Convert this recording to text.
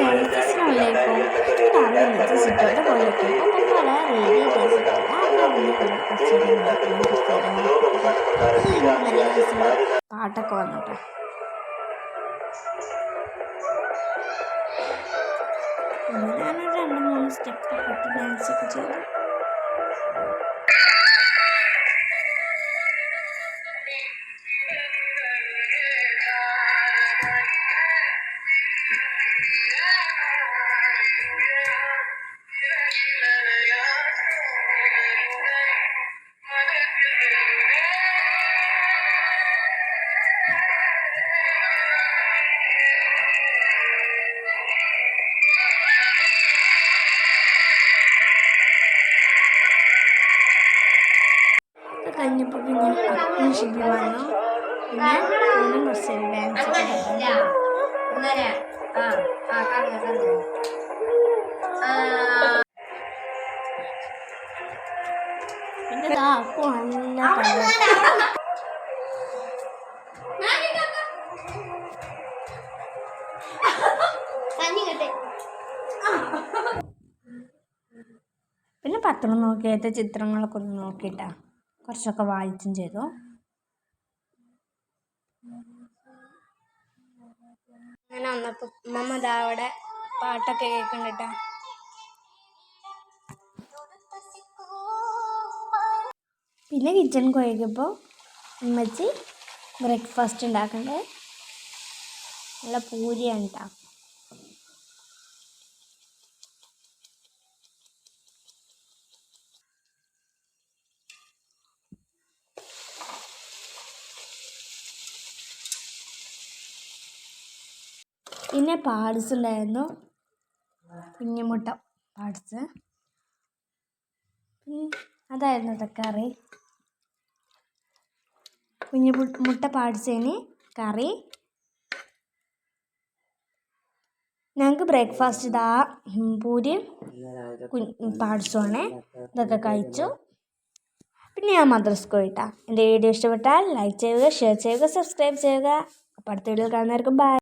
രാവിലെ വെച്ച് സിറ്റോട്ട് പോയിട്ട് ഒപ്പം പല റേഡിയോ ടേസ്റ്റ് നല്ല രസമുള്ള പാട്ടൊക്കെ വന്നിട്ടോ. ഞാനൊരു രണ്ട് മൂന്ന് സ്റ്റെപ്പൊക്കെ ഡാൻസ് ഒക്കെ ചെയ്തു കഴിഞ്ഞപ്പോൾ പിന്നെ അപ്പൻ ഷിബി വന്നു. പിന്നെ ഞാനും കുറച്ച് ഡാൻസ് പിന്നെ അപ്പു നല്ല പിന്നെ പത്രം നോക്കിയിട്ട് ചിത്രങ്ങളൊക്കെ ഒന്ന് നോക്കിയിട്ടാ. കുറച്ചൊക്കെ വായിച്ചും ചെയ്തു. അങ്ങനെ വന്നപ്പോൾ ഉമ്മമ്മ ദാ അവിടെ പാട്ടൊക്കെ കേൾക്കണ്ടിട്ടാ പിന്നെ കിച്ചൺ കുഴക്കുമ്പോൾ ഉമ്മച്ചി ബ്രേക്ക്ഫാസ്റ്റ് ഉണ്ടാക്കണ്ടേ നല്ല പൂരിയാണ് കേട്ടോ പിന്നെ പാഡ്സ് ഉണ്ടായിരുന്നു. കുഞ്ഞുമുട്ട പാഡ്സ് അതായിരുന്നു കറി കുഞ്ഞു മുട്ട പാഡ്സിന് കറി. ഞങ്ങൾക്ക് ബ്രേക്ക്ഫാസ്റ്റ് ഇതാ പൂരി പാഡ്സുമാണ് ഇതൊക്കെ കഴിച്ചു. പിന്നെ ഞാൻ മദ്രസ്ക്ക് പോയിട്ടാ. എന്റെ വീഡിയോ ഇഷ്ടപ്പെട്ടാൽ ലൈക്ക് ചെയ്യുക ഷെയർ ചെയ്യുക സബ്സ്ക്രൈബ് ചെയ്യുക. അപ്പോൾ അടുത്ത വീഡിയോ കാണുന്നവർക്കും ബൈ